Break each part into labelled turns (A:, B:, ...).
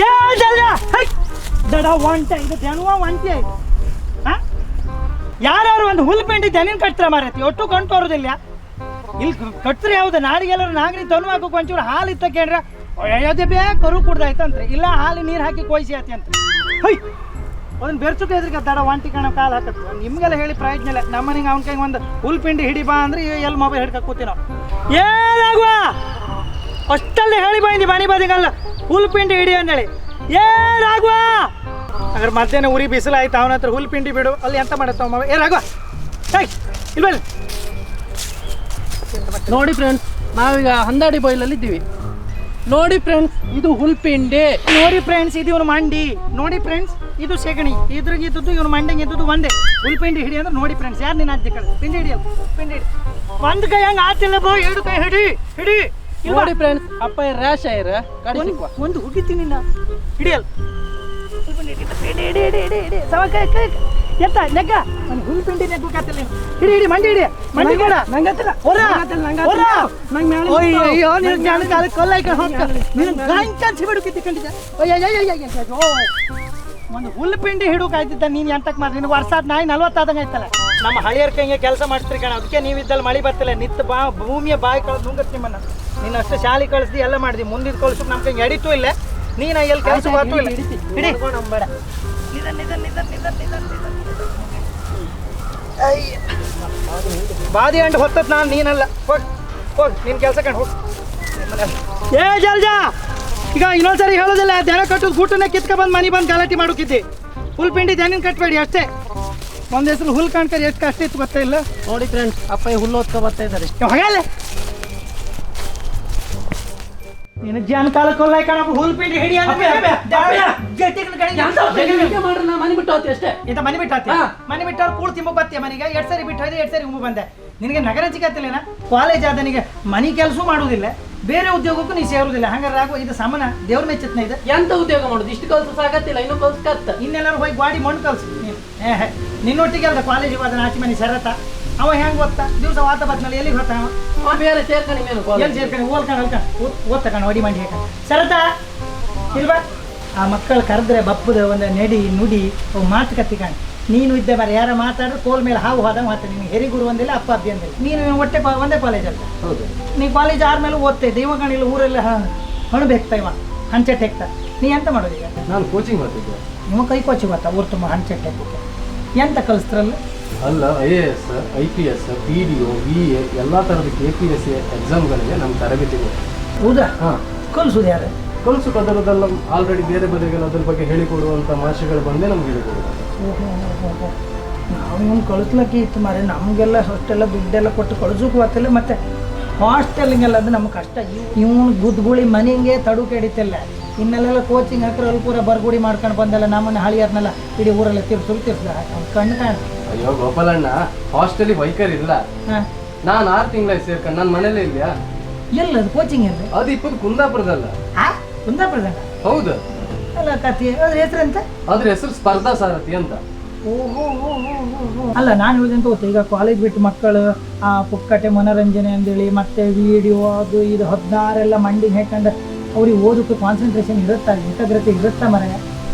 A: High ದಡ ಇದು ಹಾ? ಯಾರ್ಯಾರು ಒಂದು ಹುಲ್ ಪೆಂಡಿ ದನಿನ್ ಕಟ್ತಾರ ಮಾರೈತಿ? ಒಟ್ಟು ಕಂಟು ತೋರೋದಿಲ್ಲ ಇಲ್ಲಿ ಕಟ್ತಾರೆ ಯಾವ್ದು? ನಾಡಿಗೆಲ್ಲರೂ ನಾಗರಿ ತನು ಹಾಕು ಒಂಚೂರು ಹಾಲು ಇತ್ತ ಕೇಂದ್ರ ಅಯೋಧ್ಯೆ ಬೇ ಕರು ಕುಡ್ದಾಯ್ತಂತ್ರಿ ಇಲ್ಲ, ಹಾಲು ನೀರು ಹಾಕಿ ಕೊಯ್ಸಿ ಆತಿ ಅಂತ ಹೈ. ಅದನ್ನ ಬೆರ್ಚುಕ ಎದ್ರಿಗೆ ದಡ ಒಂಟಿ ಕಣ ಕಾಲು ಹಾಕತ್ತ ನಿಮ್ಗೆಲ್ಲ ಹೇಳಿ ಪ್ರಯೋಜನ ಇಲ್ಲ. ನಮ್ಮನಿಗೆ ಮನೆಗೆ ಅವ್ನ ಕೈಗೆ ಒಂದು ಹುಲ್ ಪಿಂಡಿ ಹಿಡಿ ಬಾ ಅಂದ್ರೆ ಎಲ್ಲಿ ಮೊಬೈಲ್ ಹಿಡ್ಕ ಕೂತಿ ಏನಾಗುವ ಅಷ್ಟಲ್ಲೇ ಹೇಳಿ ಬಂದಿ ಮನೆ ಬದಿಗಲ್ಲ. ಹುಲ್ ಪಿಂಡಿ ಹಿಡಿ ಅಂದೇಳಿ. ಏ ರಾಘವ! ಅಂದ್ರೆ ಮಧ್ಯಾಹ್ನ ಉರಿ ಬಿಸಿಲಾಯ್ತು ಅವನ ಹತ್ರ ಹುಲ್ ಪಿಂಡಿ ಬಿಡು. ಅಲ್ಲಿ ಎಂತ ಮಾಡತ್ತ ಮಾವ? ಏ ರಾಘವ! ಇಲ್ವಲ್ಲ
B: ನೋಡಿ ಫ್ರೆಂಡ್ಸ್ ನಾವೀಗ ಹಂದಾಡಿ ಬಾಯ್ಲಲ್ಲಿ ಇದ್ದೀವಿ. ನೋಡಿ ಫ್ರೆಂಡ್ಸ್ ಇದು ಹುಲ್ಪಿಂಡಿ.
A: ನೋಡಿ ಫ್ರೆಂಡ್ಸ್ ಇದು ಇವನು ಮಂಡಿ. ನೋಡಿ ಫ್ರೆಂಡ್ಸ್ ಇದು ಸೆಗಣಿ. ಇದ್ರಿಗೆ ಇದ್ದದ್ದು ಇವನು ಮಂಡಿಗೆ ಇದ್ದದ್ದು ಒಂದೇ. ಹುಲ್ ಪಿಂಡಿ ಹಿಡಿ ಅಂದ್ರೆ ನೋಡಿ ಫ್ರೆಂಡ್ಸ್ ಯಾರು ನೀನು ಅಜ್ಜಿ ಕಡೆ ಪಿಂಡಿ ಹಿಡಿಯಲ್ಲ. ಪಿಂಡಿ ಹಿಡಿ. ಒಂದು ಕೈ ಹಂಗೆ ಆತಿಲ್ಲ ಬೋ ಎರಡು ಕೈ ಹಿಡಿ. ಹಿಡಿ?
B: ನೋಡಿ ಫ್ರೆಂಡ್ಸ್ ಅಪ್ಪ ರ್ಯಾಶ್ ಆಯ್ರ? ಕಡಿಸಿ
A: ಒಂದು ಹಿಡಿಯಲ್ ಹುಗಿತೀನಿ ನಾ ಹಿಡಿಯಲ್ಲ. ಹುಲ್ ಪಿಂಡಿ ಹಿಡಿ, ಹಿಡಿ ಹಿಡಿ ಹಿಡಿ ಹಿಡಿ ಹಿಡಿ. ಸವ ಕೈ ಕೈ ಕೈ. ಎತ್ತ ನೆಗ್ಗ? ನಾನು ಹುಲ್ ಪಿಂಡಿ ನೆಗ್ಬೇಕಾತಿಲ್ಲ ನೀನು ಹಿಡಿ ಹಿಡಿ ಮಂಡಿ ಹಿಡಿ. ಮಂಡಿ ಬೇಡ.
B: ನಂಗತ್ತಿಲ್ಲ
A: ಹೊರ.
B: ನಂಗೆ
A: ಹೊರ.
B: ನಂಗೆ
A: ಅಯ್ಯೋ ನೀನು ಜ್ಞಾನ ಕಾಲ ಕೊಲ್ಲೈಕ ಹೋಗ್ತ ನೀನು ಕಿತ್ತಿಕೊಂಡಿದ್ದೆ ಅಯ್ಯೋ ಅಯ್ಯೋ ಅಯ್ಯೋ ಒಂದು ಹುಲ್ ಪಿಂಡಿ ಹಿಡು ಆಯ್ತಿದ್ದ ನೀನ್ ಎಂತಕ್ ಮಾಡಿ ನಿನ್ ವರ್ಷ ನಾಯಿ ನಲ್ವತ್ತಾದಂಗ ಐತಲ್ಲ ನಮ್ಮ ಹಳಿಯರ್ ಕೈಗೆ ಕೆಲಸ ಮಾಡ್ತೀರಿ ಕಣ. ಅದಕ್ಕೆ ನೀವಿದ್ದಲ್ಲಿ ಮಳಿ ಬರ್ತಿಲ್ಲ. ನಿತ್ ಬಾ ಭೂಮಿಯ ಬಾಯಿ ಕಳ್ ನುಂಗತ್ ನಿಮ್ಮನ್ನ. ನೀನು ಅಷ್ಟು ಶಾಲೆ ಕಳಿಸ್ದಿ ಎಲ್ಲ ಮಾಡಿದಿ. ಮುಂದಿನ ಕಳ್ಸು ನಮ್ ಕೈಗೆ ಎಡಿತು ಇಲ್ಲ. ನೀನ ಎಲ್ಲಿ ಕೆಲಸ
B: ಆಯ್ತು,
A: ಇಲ್ಲ
B: ಹಿಡಿ,
A: ಬೇಡ. ಬಾದಿ ಅಂಡ್ ಹೊತ್ತದ್ ನಾನು ನೀನಲ್ಲ. ಹೋಗ್ ಹೋಗ್. ನಿನ್ ಕೆಲಸ ಕಂಡು ಹೋಗ್. ಏ ಜಲ್ಜಾ ಈಗ ಇನ್ನೊಂದ್ಸರಿ ಹೇಳೋದಿಲ್ಲ ಧ್ಯಾನ ಕಟ್ಟೋದು ಗುಟ್ಟನ್ನ ಕಿತ್ಕ ಬಂದು ಮನೆ ಬಂದು ಗಲಾಟೆ ಮಾಡೋಕಿದ್ದಿ. ಹುಲ್ ಪಿಂಡಿ ದನಿನ ಕಟ್ಟಬೇಡಿ ಅಷ್ಟೇ. ಒಂದ್ ಹೆಸರು ಹುಲ್ ಕಾಣ್ಕರಿ ಎಷ್ಟು ಕಷ್ಟ ಇತ್ತು ಗೊತ್ತೇ ಇಲ್ಲ?
B: ನೋಡಿ ಫ್ರೆಂಡ್ಸ್ ಅಪ್ಪ ಹುಲ್ಲು ಹೊತ್ಕೊ ಬರ್ತಾ ಇದ್ದಾರೆ.
A: ಹೋಗಲ್ಲ ನೀನು ಜಾನ್ ಕಾಲ ಕೊಲ್ಲ ಕಾಣಪ್ಪ ಹುಲ್ ಪಿಂಡಿ ಹಿಡಿ
B: ಮನೆ ಬಿಟ್ಟು ಹೋಗ್ತಿ ಅಷ್ಟೇ.
A: ಇಂತ ಮನೆ ಬಿಟ್ಟು ಹಾಕ್ತಿ
B: ಹಾ.
A: ಮನೆ ಬಿಟ್ಟವ್ರು ಕೂಳ್ ತಿಂಬ ಬರ್ತೀಯ ಮನೆಗೆ. ಎರಡ್ ಸರಿ ಬಿಟ್ಟು ಹೋಯ್ದೆ ಎರಡ್ ಸರಿ ಉಂಬ ಬಂದೆ. ನಿನಗೆ ನಗರ ಸಿಗತ್ತಿಲ್ಲ ಕಾಲೇಜ್ ಆದನಿಗೆ ಮನೆ ಕೆಲಸ ಮಾಡುವುದಿಲ್ಲ ಬೇರೆ ಉದ್ಯೋಗಕ್ಕೂ ನೀ ಸೇರುವುದಿಲ್ಲ ಹಂಗಾರೆ ಇದು ಸಮನ ದೇವ್ರ ಮೆಚ್ಚತ್ನ ಇದೆ.
B: ಎಂತ ಉದ್ಯೋಗ ಮಾಡುದು? ಇಷ್ಟು ಕಲ್ಸ ಸಾಕತ್ತಿಲ್ಲ ಇನ್ನು ಕಲ್ಸ ಕತ್ತ.
A: ಇನ್ನೆಲ್ಲರೂ ಹೋಗಿ ಗಾಡಿ ಮಣ್ಣು ಕಲ್ಸು. ನೀನು ಏ ಹೇ ನಿನ್ನೊಟ್ಟಿಗೆ ಅಲ್ಲ ಕಾಲೇಜಿಗೆ ಹೋದ ಆಚೆ ಮನೆ ಶರತ ಅವ ಹೆಂಗ್ ಓದ್ತಾ? ದಿವಸ ವಾತ ಬದ್ಮೇಲೆ ಎಲ್ಲಿಗೆ ಹೋಗ್ತಾವ
B: ಅವ? ಬೇರೆ ಸೇರ್ಕೊಂಡು ಮೇನು
A: ಎಲ್ಲಿ ಸೇರ್ಕೊಂಡು ಓದ್ಕೊಂಡು ಅಲ್ಕ ಓದ್ತಕೊಂಡು ಹೊಡಿ ಮಾಡಿ ಹಾಕ ಶರತ ಇಲ್ವಾ? ಆ ಮಕ್ಕಳು ಕರೆದ್ರೆ ಬಪ್ಪದ ಒಂದು ನೆಡಿ ನುಡಿ ಅವು ಮಾತು ಕತ್ತಿಕೊಂಡು ನೀನು ಇದ್ದೆ ಬರ ಯಾರ ಮಾತಾಡಿದ್ರೆ ಕೋಲ್ ಮೇಲೆ ಹಾವು ಹೋದ ಮಾತು ನೀನು ಹೆರಿಗುರು ಒಂದಿಲ್ಲ ಅಪ್ಪ ಅಬ್ಬಿ ಅಂದಿಲ್ಲ. ನೀನು ಒಟ್ಟೆ ಕಾ- ಒಂದೇ ಕಾಲೇಜ್ ಅಲ್ಲ
B: ಹೌದು.
A: ನೀ ಕಾಲೇಜ್ ಆದ್ಮೇಲೆ ಓದ್ತಾ ಇದ್ದೆ. ಇವಾಗ ಕಾಣಿಲ್ಲ ಊರೆಲ್ಲ ಹಣಬೇಕ್ತಾ ಇವ? ಹಂಚೆಟ್ ಹೆಕ್ತಾ? ನೀ ಎಂತ ಮಾಡೋದು ಈಗ?
C: ನಾನು ಕೋಚಿಂಗ್ ಮಾಡ್ತಿದ್ದೆ.
A: ನಿಮ್ಮ ಕೈ ಕೋಚಿಂಗ್ ಗೊತ್ತಾ ಊರು ತುಂಬ ಹಂಚೆಟ್ ಹೆಕ್ಕಕ್ಕೆ ಎಂತ ಕಲಿಸ್ತ್ರಲ್ಲ
C: ಅಲ್ಲ I A S I P S P D O B A ಎಲ್ಲ ಥರದ ಕೆ ಪಿ ಎಸ್ ಎಕ್ಸಾಮ್ಗಳಿಗೆ ನಮ್ಮ ತರಬೇತಿ
A: ಹೌದಾ?
C: ಹಾಂ.
A: ಕಲಿಸೋದು ಯಾರು?
C: ಕಲಿಸೋದು ಅದರದ್ದೆಲ್ಲ ಆಲ್ರೆಡಿ ಬೇರೆ ಬದಿಗೆಲ್ಲ ಅದ್ರ ಬಗ್ಗೆ ಹೇಳಿಕೊಡುವಂಥ ಮಾಷೆಗಳು ಬಂದೇ ನಮ್ಗೆ ಹೇಳಿಕೊಡೋದು.
A: ನಾವು ಕಳಿಸ್ಲಕ್ಕೆ ಇತ್ತು ಮಾರೆ. ನಮಗೆಲ್ಲ ಅಷ್ಟೆಲ್ಲ ದುಡ್ಡೆಲ್ಲ ಕೊಟ್ಟು ಕಳ್ಸೋಕೆ ಗೊತ್ತಿಲ್ಲ. ಮತ್ತೆ ಹಾಸ್ಟೆಲಿಗೆಲ್ಲ ಅದು ನಮ್ಗೆ ಕಷ್ಟ. ಇವನು ಗುದ್ಗುಳಿ ಮನೆಗೆ ತಡು ಕೆಡಿತಿಲ್ಲ ಇನ್ನೆಲ್ಲ ಕೋಚಿಂಗ್ ಹಾಕಿರೋ ಅಲ್ಲಿ ಪೂರ ಬರ್ಗುಡಿ ಮಾಡ್ಕೊಂಡು ಬಂದಲ್ಲ ನಮ್ಮನ್ನ ಹಳಿಯರ್ನೆಲ್ಲ ಇಡೀ ಊರೆಲ್ಲ ತಿರ್ಸು ತಿರ್ಸ ಕಣ್ಣು ಕಾಣ.
C: ಅಯ್ಯೋ ಗೋಪಾಲಣ್ಣ ಹಾಸ್ಟೆಲಿಗೆ ವೈಕರ್ ಇಲ್ಲ.
A: ಹಾಂ.
C: ನಾನು ಆರು ತಿಂಗಳ ಸೇರ್ಕೊಂಡು ನನ್ನ ಮನೇಲೇ ಇಲ್ಲ
A: ಎಲ್ಲ ಅದು ಕೋಚಿಂಗ್ ಎಲ್ಲ?
C: ಅದು ಇಪ್ಪತ್ತು ಕುಂದಾಪುರದಲ್ಲ.
A: ಕುಂದಾಪುರದಲ್ಲ
C: ಹೌದು.
A: ಅಲ್ಲ ಕತಿ ಅದ್ರ ಹೆಸರಂತ
C: ಅದ್ರ ಹೆಸರು ಸ್ಪರ್ಧಾ ಸಾರಥಿ ಅಂತ.
A: ಅಲ್ಲ ನಾನು ಹೇಳಿದಂತ ಗೊತ್ತು ಈಗ ಕಾಲೇಜ್ ಬಿಟ್ಟು ಮಕ್ಕಳು ಆ ಪುಕ್ಕಟೆ ಮನೋರಂಜನೆ ಅಂದೇಳಿ ಮತ್ತೆ ವಿಡಿಯೋ ಅದು ಇದು ಹದಿನಾರೆಲ್ಲ ಮಂಡಿಗೆ ಹಾಕೊಂಡು ಅವ್ರಿಗೆ ಓದೋಕೆ ಕಾನ್ಸಂಟ್ರೇಷನ್ ಇರುತ್ತಾ? ಏಕಾಗ್ರತೆ ಇರುತ್ತಾ ಮರ?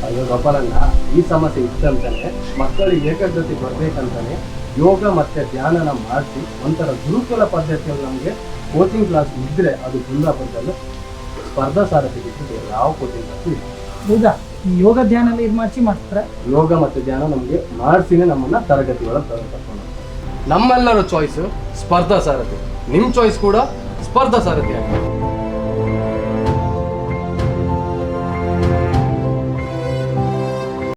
C: ಅಯ್ಯೋ ಗೋಪಾಲಣ್ಣ ಈ ಸಮಸ್ಯೆ ಇತ್ತಂತಾನೆ ಮಕ್ಕಳಿಗೆ ಏಕಾಗ್ರತೆ ಬರ್ಬೇಕಂತಾನೆ ಯೋಗ ಮತ್ತೆ ಧ್ಯಾನನ ಮಾಡಿಸಿ ಒಂಥರ ಗುರುಕುಲ ಪದ್ಧತಿಯಲ್ಲಿ ನಮಗೆ ಕೋಚಿಂಗ್ ಕ್ಲಾಸ್ ಇದ್ರೆ ಅದು ಕುಂದಾಪುರದಲ್ಲಿ ಸ್ಪರ್ಧಾ ಸಾರಥಿ ಬಿಟ್ಟು ಯಾವ ಕೋಚಿಂಗ್ ಕ್ಲಾಸ್ ಇಲ್ಲ.
A: ಹೌದಾ ಈ ಯೋಗ ಧ್ಯಾನ ಎಲ್ಲ ಇದು ಮಾಡಿಸಿ ಮಾಡ್ತಾರೆ.
C: ಯೋಗ ಮತ್ತು ಧ್ಯಾನ ನಮಗೆ ಮಾಡಿಸಿನೇ ನಮ್ಮನ್ನ ತರಗತಿ ಒಳಗೆ ಕರ್ಕೊಂಡು ನಮ್ಮೆಲ್ಲರ ಚಾಯ್ಸ್ ಸ್ಪರ್ಧಾ ಸಾರಥಿ. ನಿಮ್ಮ ಚಾಯ್ಸ್ ಕೂಡ ಸ್ಪರ್ಧಾ ಸಾರಥಿ ಆಗಿದೆ